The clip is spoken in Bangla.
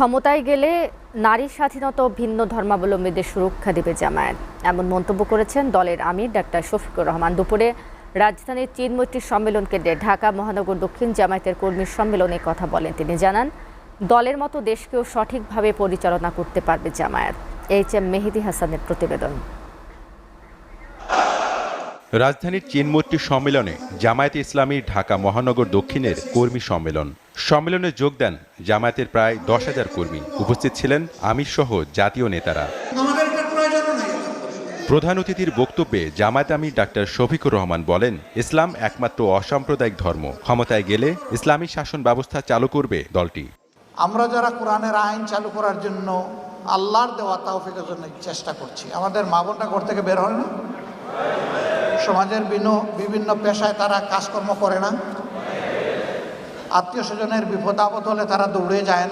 ক্ষমতায় গেলে নারী স্বাধীনতা ও ভিন্ন ধর্মাবলম্বীদের সুরক্ষা দেবে জামায়াত। এমন মন্তব্য করেছেন দলের আমির ডাক্তার শফিকুর রহমান। দুপুরে রাজধানীর চিনমৈত্রী সম্মেলন কেন্দ্রে ঢাকা, মহানগর, দক্ষিণ জামায়াতের কর্মী সম্মেলনে কথা বলেন তিনি। জানান, দলের মতো দেশকেও সঠিকভাবে পরিচালনা করতে পারবে জামায়াত। এইচ এম মেহেদি হাসানের প্রতিবেদন। রাজধানীর চিনমূর্তি সম্মেলনে জামায়াতে ইসলামী ঢাকা মহানগর দক্ষিণের কর্মী সম্মেলন। সম্মেলনে যোগ দেন জামায়াতের প্রায় দশ হাজার কর্মী। উপস্থিত ছিলেন আমির সহ জাতীয় নেতারা। প্রধান অতিথির বক্তব্যে জামায়াত আমির ডাক্তার শফিকুর রহমান বলেন ইসলাম একমাত্র অসাম্প্রদায়িক ধর্ম। ক্ষমতায় গেলে ইসলামী শাসন ব্যবস্থা চালু করবে দলটি। আমরা যারা কোরআনের আইন চালু করার জন্য আল্লাহর দেওয়া তাওফিকের জন্য চেষ্টা করছি আমাদের মা বোনটা ঘর থেকে বের হয় না? সমাজের বিভিন্ন বিভিন্ন পেশায় তারা কাজকর্ম করে না। আত্মীয় স্বজনের বিপদ আপদ হলে তারা দৌড়ে যায় না।